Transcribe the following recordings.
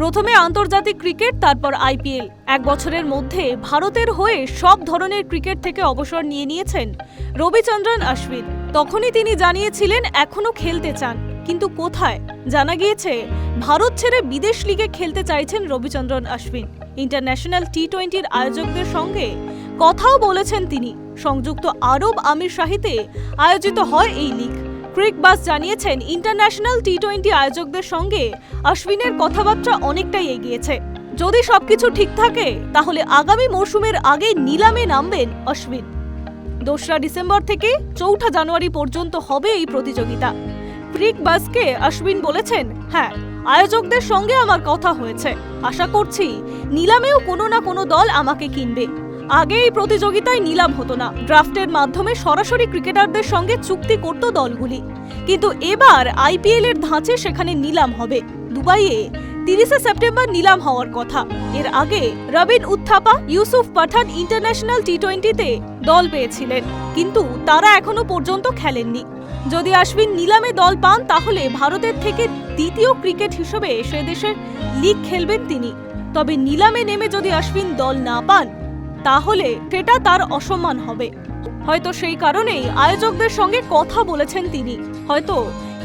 প্রথমে আন্তর্জাতিক ক্রিকেট, তারপর আইপিএল। এক বছরের মধ্যে ভারতের হয়ে সব ধরনের ক্রিকেট থেকে অবসর নিয়ে নিয়েছেন রবিচন্দ্রন অশ্বিন তখনই তিনি জানিয়েছিলেন, এখনও খেলতে চান। কিন্তু কোথায়? জানা গিয়েছে, ভারত ছেড়ে বিদেশ লিগে খেলতে চাইছেন রবিচন্দ্রন অশ্বিন ইন্টারন্যাশনাল টি টোয়েন্টির আয়োজকদের সঙ্গে কথাও বলেছেন তিনি। সংযুক্ত আরব আমির শাহিতে আয়োজিত হয় এই লিগ। ক্রিক বাস জানিয়েছেন, ইন্টারন্যাশনাল টি টোয়েন্টি আয়োজকদের সঙ্গে অশ্বিনের কথাবার্তা অনেকটাই এগিয়েছে। যদি সবকিছু ঠিক থাকে, তাহলে আগামী মরশুমের আগে নিলামে নামবেন অশ্বিন দোসরা ডিসেম্বর থেকে চৌঠা জানুয়ারি পর্যন্ত হবে এই প্রতিযোগিতা। ক্রিক বাসকে অশ্বিন বলেছেন হ্যাঁ আয়োজকদের সঙ্গে আমার কথা হয়েছে। আশা করছি, নিলামেও কোনো না কোনো দল আমাকে কিনবে। আগে এই প্রতিযোগিতায় নিলাম হতো না। ড্রাফটের মাধ্যমে সরাসরি ক্রিকেটারদের সঙ্গে চুক্তি করত দলগুলি। কিন্তু এবার আইপিএল এর ধাঁচে সেখানে নিলাম হবে। দুবাইয়ে তিরিশে সেপ্টেম্বর নিলাম হওয়ার কথা। এর আগে রবিন উত্থাপা, ইউসুফ পাঠান ইন্টারন্যাশনাল টি টোয়েন্টিতে দল পেয়েছিলেন। কিন্তু তারা এখনও পর্যন্ত খেলেননি। যদি অশ্বিন নিলামে দল পান, তাহলে ভারতের থেকে দ্বিতীয় ক্রিকেট হিসেবে সে দেশের লিগ খেলবেন তিনি। তবে নিলামে নেমে যদি অশ্বিন দল না পান তাহলে সেটা তার অসম্মান হবে। হয়তো সেই কারণেই আয়োজকদের সঙ্গে কথা বলেছেন তিনি। হয়তো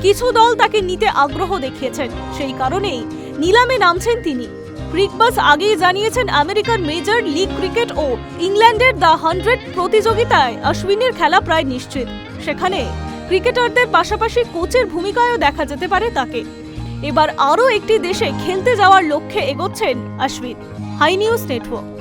কিছু দল তাকে নিতে আগ্রহ দেখিয়েছেন। সেই কারণেই নিলামে নামছেন তিনি। ক্রিকবাস আগেই জানিয়েছেন আমেরিকার মেজর লিগ ক্রিকেট ও ইংল্যান্ডের দ্য হান্ড্রেড প্রতিযোগিতায় অশ্বিনের খেলা প্রায় নিশ্চিত। সেখানে ক্রিকেটারদের পাশাপাশি কোচের ভূমিকায়ও দেখা যেতে পারে তাকে। এবার আরও একটি দেশে খেলতে যাওয়ার লক্ষ্যে এগোচ্ছেন অশ্বিন। Hi news network.